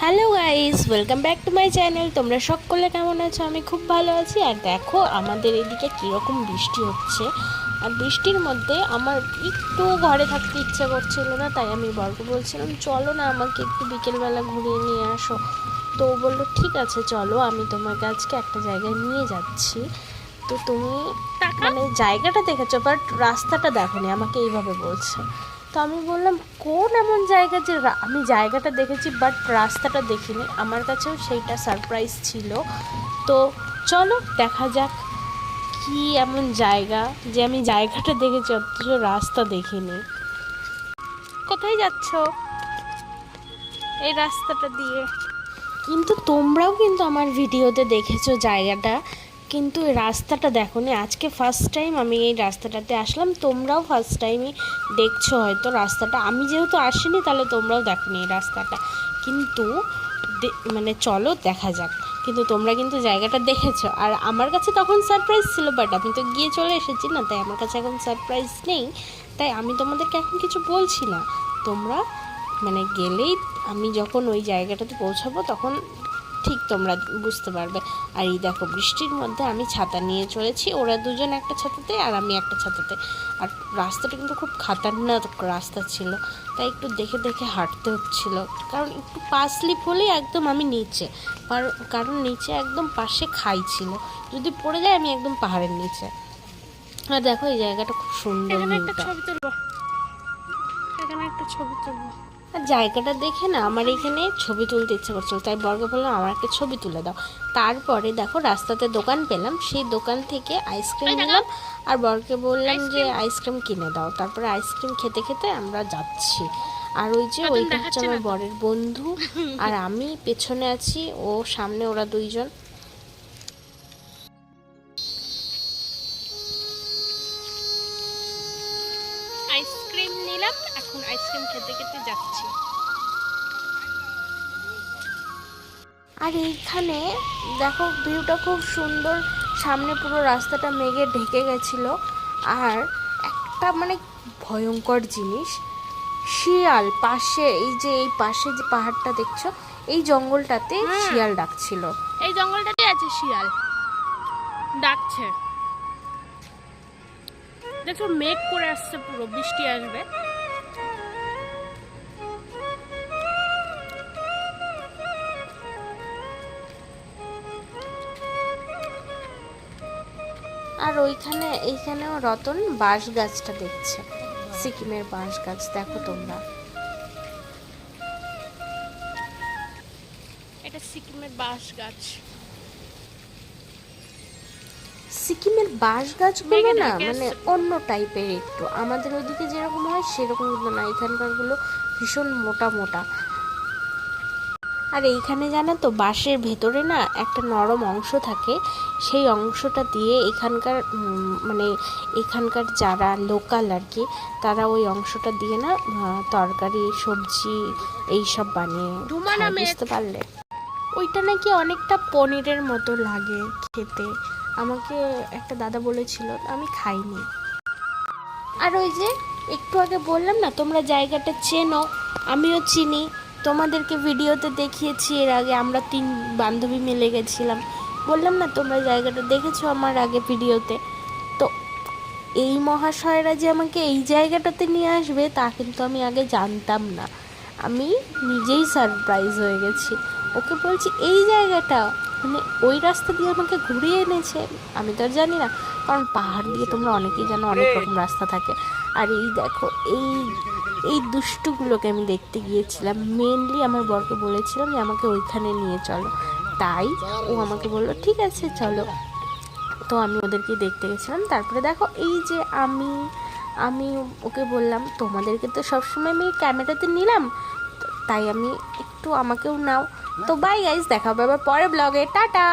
Hello guys welcome back to my channel. তোমরা সকলে কেমন আছো? আমি খুব ভালো আছি। আর দেখো আমাদের এদিকে কীরকম বৃষ্টি হচ্ছে। আর বৃষ্টির মধ্যে আমার একটু ঘরে থাকতে ইচ্ছা করছিল না তাই আমি বর্গ বলছিলাম চলো না আমাকে একটু বিকেলবেলা ঘুরিয়ে নিয়ে আসো। তো ও বলল ঠিক আছে চলো আমি তোমাকে আজকে একটা জায়গায় নিয়ে যাচ্ছি। তো তুমি মানে জায়গাটা দেখেছ বাট রাস্তাটা দেখোনি আমাকে এইভাবে বলছে। তো আমি বললাম, কোন এমন জায়গা যে আমি জায়গাটা দেখেছি বাট রাস্তাটা দেখিনি। আমার কাছেও সেইটা সারপ্রাইজ ছিল। তো চলো, দেখা যাক কি এমন জায়গা যে আমি জায়গাটা দেখেছি, অথচ রাস্তা দেখিনি। কোথায় যাচ্ছ? এই রাস্তাটা দিয়ে। কিন্তু তোমরাও কিন্তু আমার ভিডিওতে দেখেছ জায়গাটা। কিন্তু রাস্তাটা দেখো দেখোনি আজকে ফার্স্ট টাইম আমি এই রাস্তাটাতে আসলাম, তোমরাও ফার্স্ট টাইমই দেখছ হয়তো রাস্তাটা। আমি যেহেতু আসিনি, তাহলে তোমরাও দেখোনি এই রাস্তাটা। কিন্তু মানে চলো দেখা যাক। কিন্তু তোমরা কিন্তু জায়গাটা দেখেছ। আর আমার কাছে তখন সারপ্রাইজ ছিল বাট আমি তো গিয়ে চলে এসেছি না, তাই আমার কাছে এখন সারপ্রাইজ নেই। তাই আমি তোমাদেরকে এখন কিছু বলছি না। তোমরা মানে গেলেই আমি যখন ওই জায়গাটাতে পৌঁছাবো, তখন ঠিক তোমরা বুঝতে পারবে। আর এই দেখো বৃষ্টির মধ্যে আমি ছাতা নিয়ে চলেছি। ওরা দুজন একটা ছাতাতে আর আমি একটা ছাতাতে। আর রাস্তাটা কিন্তু খুব খাতারনাক রাস্তা ছিল। তাই একটু দেখে দেখে হাঁটতে হচ্ছিল। কারণ একটু পা স্লিপ হলেই একদম আমি নিচে। কারণ নিচে একদম পাশে খাই ছিল। যদি পড়ে যায় আমি একদম পাহাড়ের নিচে। আর দেখো এই জায়গাটা খুব সুন্দর ভিউটা। একটা ছবি তুলবো। আর জায়গাটা দেখে না আমার এখানে ছবি তুলতে ইচ্ছে করছিল তাই বর্গ বললাম আমার একটা ছবি তুলে দাও। তারপরে দেখো রাস্তাতে দোকান পেলাম সেই দোকান থেকে আইসক্রিম নিলাম আর বরকে বললাম যে আইসক্রিম। কিনে দাও। তারপরে আইসক্রিম খেতে খেতে আমরা যাচ্ছি। আর ওই যে ওইটা হচ্ছে আমার বরের বন্ধু আর আমি পেছনে আছি ও সামনে ওরা দুইজন। আইসক্রিম নিলাম এখন আইসক্রিম খেতে খেতে যাচ্ছি। আর এইখানে দেখো ভিউটা খুব সুন্দর। সামনে পুরো রাস্তাটা মেঘে ঢেকে গেছিল। আর একটা মানে ভয়ঙ্কর জিনিস শিয়াল পাশে এই যে এই পাশে যে পাহাড়টা দেখছ এই জঙ্গলটাতে হ্যাঁ। শিয়াল ডাকছিল। এই জঙ্গলটাতে আছে শিয়াল। ডাকছে। দেখো মেঘ করে আসছে পুরো বৃষ্টি আসবে। আর ওইখানে এইখানেও রতন বাঁশ গাছটা দেখছে। সিকিমের বাঁশ গাছ দেখো তোমরা। এটা সিকিমের বাঁশ গাছ। সিকিমের বাঁশ গাছগুলো না মানে অন্য টাইপের একটু। আমাদের ওদিকে যেরকম হয় সেরকম কিন্তু না। এখানকারগুলো ভীষণ মোটা মোটা। আর এইখানে জানো তো বাঁশের ভেতরে না একটা নরম অংশ থাকে। সেই অংশটা দিয়ে এখানকার মানে এখানকার যারা লোকাল আর কি তারা ওই অংশটা দিয়ে না তরকারি সবজি এইসব বানিয়ে বুঝতে পারলে? ওইটা নাকি অনেকটা পনিরের মতো লাগে খেতে। আমাকে একটা দাদা বলেছিল, আমি খাইনি। আর ওই যে, একটু আগে বললাম না, তোমরা জায়গাটা চেনো, আমিও চিনি। তোমাদেরকে ভিডিওতে দেখিয়েছি, এর আগে আমরা তিন বান্ধবী মিলে গেছিলাম। বললাম না, তোমরা জায়গাটা দেখেছ আমার আগে ভিডিওতে? তো এই মহাশয়রা যে আমাকে এই জায়গাটাতে নিয়ে আসবে, তা কিন্তু আমি আগে জানতাম না। আমি নিজেই সারপ্রাইজ হয়ে গেছি। ওকে বলছি, এই জায়গাটা মানে ওই রাস্তা দিয়ে আমাকে ঘুরিয়ে এনেছে, আমি তো আর জানি না। কারণ পাহাড় দিয়ে তোমরা অনেকেই জানো অনেক রকম রাস্তা থাকে। আর এই দেখো, এই এই দুষ্টুগুলোকে আমি দেখতে গিয়েছিলাম। মেনলি আমার বরকে বলেছিলাম যে, আমাকে ওইখানে নিয়ে চলো। তাই ও আমাকে বলল, ঠিক আছে, চলো। তো আমি ওদেরকে দেখতে গেছিলাম। তারপরে দেখো, এই যে আমি আমি ওকে বললাম, তোমাদেরকে তো সবসময় আমি ক্যামেরাতে নিলাম, তাই আমি একটু আমাকেও নাও। তো বাই গাইজ দেখা হবে আবার পরে ব্লগে টাটা